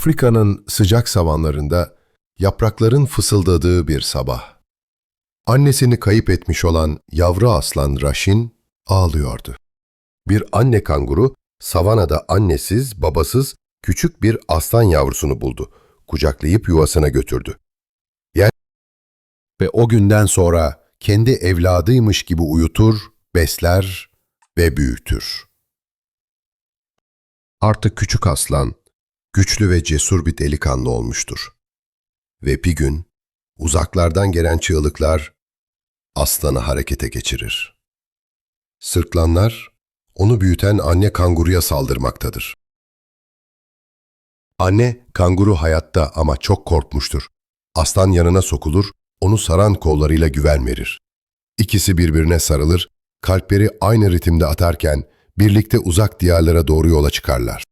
Afrika'nın sıcak savanlarında yaprakların fısıldadığı bir sabah. Annesini kayıp etmiş olan yavru aslan Raşin ağlıyordu. Bir anne kanguru savanada annesiz, babasız küçük bir aslan yavrusunu buldu. Kucaklayıp yuvasına götürdü. Yer ve o günden sonra kendi evladıymış gibi uyutur, besler ve büyütür. Artık küçük aslan, güçlü ve cesur bir delikanlı olmuştur. Ve bir gün uzaklardan gelen çığlıklar aslanı harekete geçirir. Sırtlanlar onu büyüten anne kanguruya saldırmaktadır. Anne kanguru hayatta ama çok korkmuştur. Aslan yanına sokulur, onu saran kollarıyla güven verir. İkisi birbirine sarılır, kalpleri aynı ritimde atarken birlikte uzak diyarlara doğru yola çıkarlar.